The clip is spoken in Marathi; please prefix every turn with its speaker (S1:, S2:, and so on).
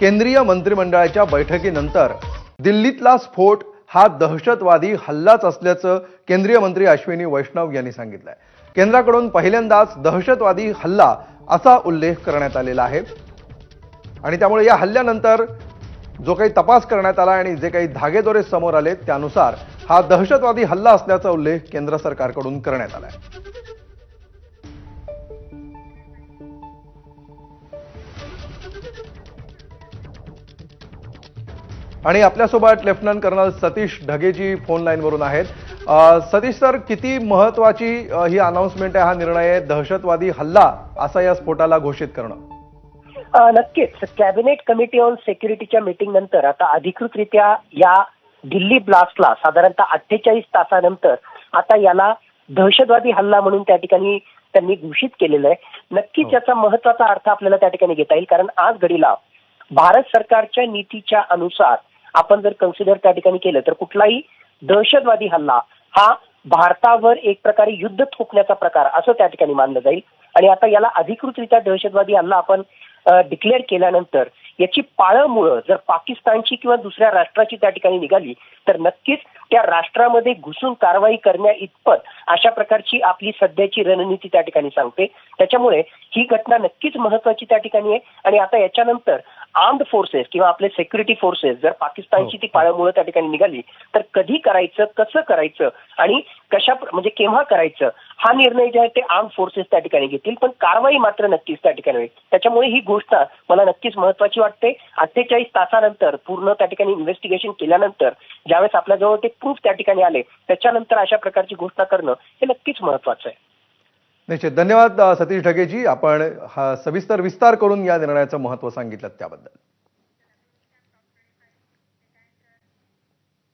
S1: केंद्रीय मंत्रिमंडळाच्या बैठकीनंतर दिल्लीतला स्फोट हा दहशतवादी हल्लाच असल्याचं केंद्रीय मंत्री अश्विनी वैष्णव यांनी सांगितलंय. केंद्राकडून पहिल्यांदाच दहशतवादी हल्ला असा उल्लेख करण्यात आलेला आहे. आणि त्यामुळे या हल्ल्यानंतर जो काही तपास करण्यात आला आणि जे काही धागेदोरे समोर आले त्यानुसार हा दहशतवादी हल्ला असल्याचा उल्लेख केंद्र सरकारकडून करण्यात आलाय. आणि आपल्यासोबत lieutenant colonel Satish Dhageji phone लाईनवरून आहेत. सतीश सर किती महत्वाची ही अनाउन्समेंट आहे हा निर्णय आहे दहशतवादी हल्ला असा या स्फोटाला घोषित करणं?
S2: नक्कीच. कॅबिनेट कमिटी ऑन सेक्युरिटीच्या मीटिंग नंतर आता अधिकृतरित्या या दिल्ली ब्लास्टला साधारणतः अठ्ठेचाळीस तासानंतर आता याला दहशतवादी हल्ला म्हणून त्या ठिकाणी त्यांनी घोषित केलेलं आहे. नक्कीच
S1: हो.
S2: याचा महत्त्वाचा अर्थ आपल्याला त्या ठिकाणी घेता येईल कारण आज घडीला भारत सरकारच्या नीतीच्या अनुसार आपण जर कन्सिडर त्या ठिकाणी केलं तर कुठलाही दहशतवादी हल्ला हा भारतावर एक प्रकारे युद्ध थोपण्याचा प्रकार असं त्या ठिकाणी मानलं जाईल. आणि आता याला अधिकृतरित्या दहशतवादी हल्ला आपण डिक्लेअर केल्यानंतर याची पाळंमुळं जर पाकिस्तानची किंवा दुसऱ्या राष्ट्राची त्या ठिकाणी निघाली तर नक्कीच त्या राष्ट्रामध्ये घुसून कारवाई करण्या इतपत अशा प्रकारची आपली सध्याची रणनीती त्या ठिकाणी सांगते. त्याच्यामुळे ही घटना नक्कीच महत्वाची त्या ठिकाणी आहे. आणि आता याच्यानंतर आर्म्ड फोर्सेस किंवा आपले सेक्युरिटी फोर्सेस जर पाकिस्तानची ती पाळंमुळं त्या ठिकाणी निघाली तर कधी करायचं कसं करायचं आणि कशा म्हणजे केव्हा करायचं हा निर्णय जे आहे ते आर्म फोर्सेस त्या ठिकाणी घेतील पण कारवाई मात्र नक्कीच त्या ठिकाणी होईल. त्याच्यामुळे ही गोष्ट मला नक्कीच महत्वाची वाटते. अठ्ठेचाळीस तासानंतर पूर्ण त्या ठिकाणी इन्व्हेस्टिगेशन केल्यानंतर ज्यावेळेस आपल्याजवळ ते प्रूफ त्या ठिकाणी आले त्याच्यानंतर अशा प्रकारची घोषणा करणं हे नक्कीच महत्वाचं आहे.
S1: निश्चित. धन्यवाद सतीश ढगेजी. आपण हा सविस्तर विस्तार करून या निर्णयाचं महत्त्व सांगितलं त्याबद्दल.